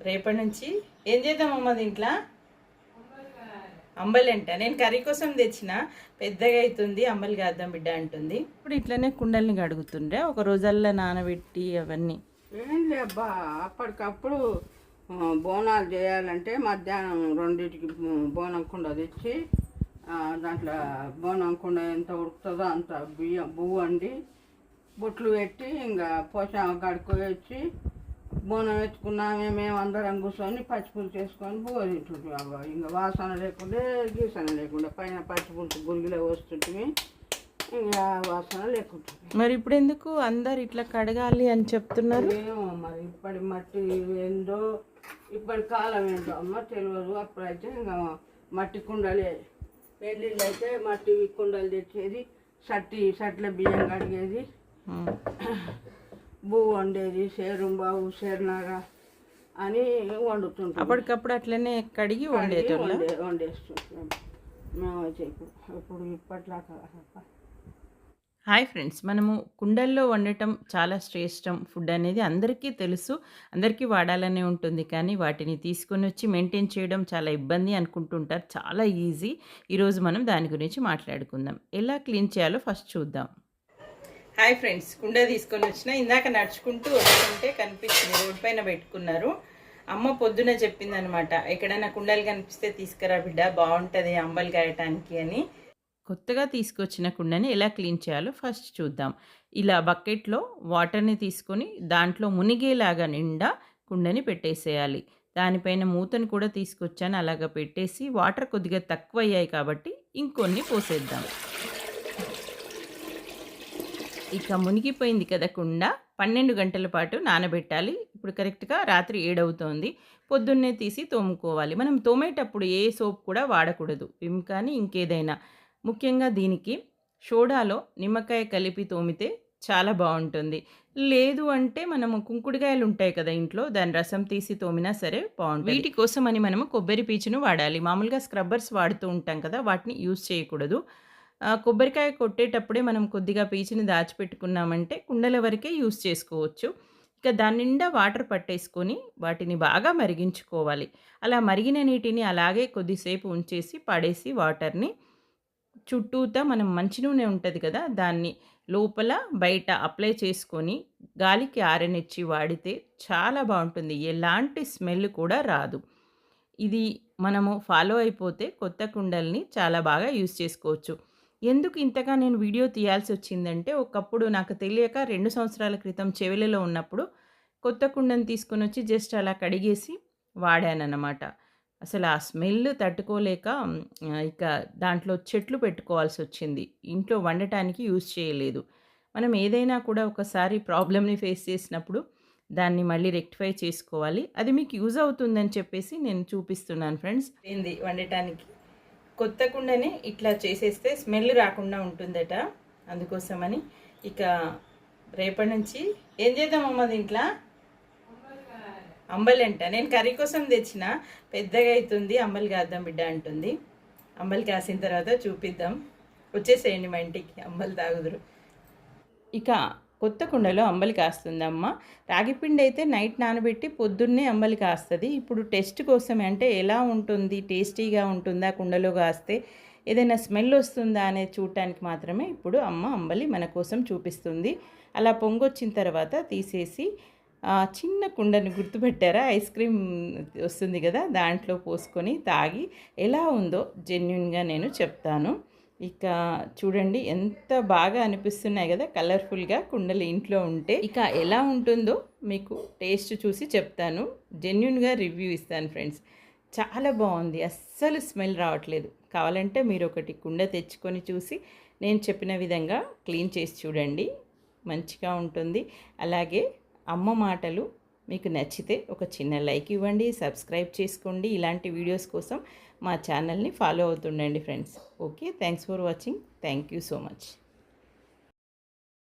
రేపటి నుంచి ఏం చేద్దాం అమ్మ దీంట్లో? అంబలంట. నేను కర్రీ కోసం తెచ్చిన. పెద్దగా అవుతుంది అంబలి కాద్దాం బిడ్డ అంటుంది. ఇప్పుడు ఇట్లనే కుండల్ని కడుగుతుండే ఒక రోజల్లా నానబెట్టి అవన్నీ. ఏం లే అబ్బా అప్పటికప్పుడు బోనాలు చేయాలంటే మధ్యాహ్నం రెండింటికి బోనం కుండ తెచ్చి ఆ, దాంట్లో బోనం కుండ ఎంత ఉడుకుతుందో అంత బియ్యం పువ్వు వండి బొట్లు పెట్టి ఇంకా పోషామ కడుక్కు వచ్చి బోనం ఎత్తుకున్నామే మేము అందరం కూర్చొని పచ్చిపులుసు చేసుకొని అబ్బా. ఇంకా వాసన లేకుండా గీసన లేకుండా పైన పచ్చిపులుసు గురిగిలో వస్తుంటే ఇంకా వాసన లేకుంటుంది మరి ఇప్పుడు ఎందుకు అందరు ఇట్లా కడగాలి అని చెప్తున్నారు? ఏమో మరి ఇప్పటి మట్టి ఏందో ఇప్పటి కాలం ఏందో అమ్మ తెలియదు అప్పుడైతే ఇంకా మట్టి కుండలే. పెళ్ళిళ్ళు అయితే మట్టి కుండలు తెచ్చేది సట్టి సట్ల బియ్యం కడిగేది. బువ్వ వండేది సేరుం బావు సేరునాగా అని వండుతుంటాం. అప్పటికప్పుడు అట్లనే కడిగి వండేటోళ్ళ? వండే వండేస్తుంటాం. మేమైతే ఇప్పుడు ఇప్పుడు ఇప్పట్లాగా హాయ్ ఫ్రెండ్స్ మనము కుండల్లో వండటం చాలా శ్రేష్టం. ఫుడ్ అనేది అందరికీ తెలుసు అందరికీ వాడాలనే ఉంటుంది కానీ వాటిని తీసుకొని వచ్చి మెయింటైన్ చేయడం చాలా ఇబ్బంది అనుకుంటుంటారు. చాలా ఈజీ. ఈరోజు మనం దాని గురించి మాట్లాడుకుందాం. ఎలా క్లీన్ చేయాలో ఫస్ట్ చూద్దాం. హాయ్ ఫ్రెండ్స్ కుండ తీసుకొని వచ్చిన. ఇందాక నడుచుకుంటూ వస్తుంటే కనిపించింది రోడ్ పైన పెట్టుకున్నారు. అమ్మ పొద్దున చెప్పిందనమాట ఎక్కడైనా కుండలు కనిపిస్తే తీసుకురా బిడ్డ బాగుంటుంది అంబలు గాయటానికి అని. కొత్తగా తీసుకొచ్చిన కుండని ఎలా క్లీన్ చేయాలో ఫస్ట్ చూద్దాం. ఇలా బకెట్లో వాటర్ని తీసుకొని దాంట్లో మునిగేలాగా నిండా కుండని పెట్టేసేయాలి. దానిపైన మూతను కూడా తీసుకొచ్చాను అలాగ పెట్టేసి వాటర్ కొద్దిగా తక్కువ అయ్యాయి కాబట్టి ఇంకొన్ని పోసేద్దాం. ఇక మునిగిపోయింది కదా కుండ. పన్నెండు గంటల పాటు నానబెట్టాలి. ఇప్పుడు కరెక్ట్గా రాత్రి ఏడవుతోంది. పొద్దున్నే తీసి తోముకోవాలి. మనం తోమేటప్పుడు ఏ సోప్ కూడా వాడకూడదు. విమ్ కానీ ఇంకేదైనా. ముఖ్యంగా దీనికి సోడాలో నిమ్మకాయ కలిపి తోమితే చాలా బాగుంటుంది. లేదు అంటే మనము కుంకుడుకాయలు ఉంటాయి కదా ఇంట్లో దాని రసం తీసి తోమినా సరే బాగుంటుంది. వీటి కోసం అని మనము కొబ్బరి పీచును వాడాలి. మామూలుగా స్క్రబ్బర్స్ వాడుతూ ఉంటాం కదా వాటిని యూస్ చేయకూడదు. కొబ్బరికాయ కొట్టేటప్పుడే మనం కొద్దిగా పీచుని దాచిపెట్టుకున్నామంటే కుండల వరకే యూస్ చేసుకోవచ్చు. ఇక దాని నిండా వాటర్ పట్టేసుకొని వాటిని బాగా మరిగించుకోవాలి. అలా మరిగిన నీటిని అలాగే కొద్దిసేపు ఉంచేసి పడేసి వాటర్ని చుట్టూతా మనం మంచి నూనె ఉంటుంది కదా దాన్ని లోపల బయట అప్లై చేసుకొని గాలికి ఆరనిచ్చి వాడితే చాలా బాగుంటుంది. ఎలాంటి స్మెల్ కూడా రాదు. ఇది మనము ఫాలో అయిపోతే కొత్త కుండల్ని చాలా బాగా యూస్ చేసుకోవచ్చు. ఎందుకు ఇంతగా నేను వీడియో తీయాల్సి వచ్చిందంటే ఒకప్పుడు నాకు తెలియక రెండు సంవత్సరాల క్రితం చెవిలలో ఉన్నప్పుడు కొత్త కుండని తీసుకొని వచ్చి జస్ట్ అలా కడిగేసి వాడానన్నమాట. అసలు ఆ స్మెల్ తట్టుకోలేక ఇక దాంట్లో చెట్లు పెట్టుకోవాల్సి వచ్చింది ఇంట్లో వండటానికి యూజ్ చేయలేదు. మనం ఏదైనా కూడా ఒకసారి ప్రాబ్లమ్ని ఫేస్ చేసినప్పుడు దాన్ని మళ్ళీ రెక్టిఫై చేసుకోవాలి. అది మీకు యూజ్ అవుతుందని చెప్పేసి నేను చూపిస్తున్నాను ఫ్రెండ్స్. ఏంది వండటానికి? కొత్త కుండని ఇట్లా చేసేస్తే స్మెల్ రాకుండా ఉంటుందట అందుకోసమని. ఇక రేపటి నుంచి ఏం చేద్దామమ్మ దీంట్లో? అంబలి అంట. నేను కర్రీ కోసం తెచ్చిన. పెద్దగా అవుతుంది. అంబలి కాద్దాం బిడ్డ అంటుంది. అంబలి కాసిన తర్వాత చూపిద్దాం. వచ్చేసేయండి మా ఇంటికి. అంబలి తాగుదురు. ఇక కొత్త కుండలో అంబలి కాస్తుంది అమ్మ రాగిపిండి అయితే నైట్ నానబెట్టి పొద్దున్నే అంబలి కాస్తుంది. ఇప్పుడు టెస్ట్ కోసం అంటే ఎలా ఉంటుంది? టేస్టీగా ఉంటుందా కుండలో కాస్తే? ఏదైనా స్మెల్ వస్తుందా అనేది చూడటానికి మాత్రమే ఇప్పుడు అమ్మ అంబలి మన కోసం చూపిస్తుంది. అలా పొంగొచ్చిన తర్వాత తీసేసి చిన్న కుండను గుర్తుపెట్టారా? ఐస్ క్రీమ్ వస్తుంది కదా దాంట్లో పోసుకొని తాగి ఎలా ఉందో జెన్యున్గా నేను చెప్తాను. ఇక చూడండి ఎంత బాగా అనిపిస్తున్నాయి కదా కలర్ఫుల్గా కుండలు ఇంట్లో ఉంటే. ఇక ఎలా ఉంటుందో మీకు టేస్ట్ చూసి చెప్తాను. జెన్యున్గా రివ్యూ ఇస్తాను ఫ్రెండ్స్ చాలా బాగుంది. అస్సలు స్మెల్ రావట్లేదు. కావాలంటే మీరు ఒకటి కుండ తెచ్చుకొని చూసి నేను చెప్పిన విధంగా క్లీన్ చేసి చూడండి. మంచిగా ఉంటుంది. అలాగే అమ్మ మాటలు మీకు నచ్చితే ఒక చిన్న లైక్ ఇవ్వండి సబ్స్క్రైబ్ చేసుకోండి. ఇలాంటి వీడియోస్ కోసం మా ఛానల్ని follow అవుతుండండి friends. Okay thanks for watching. Thank you so much.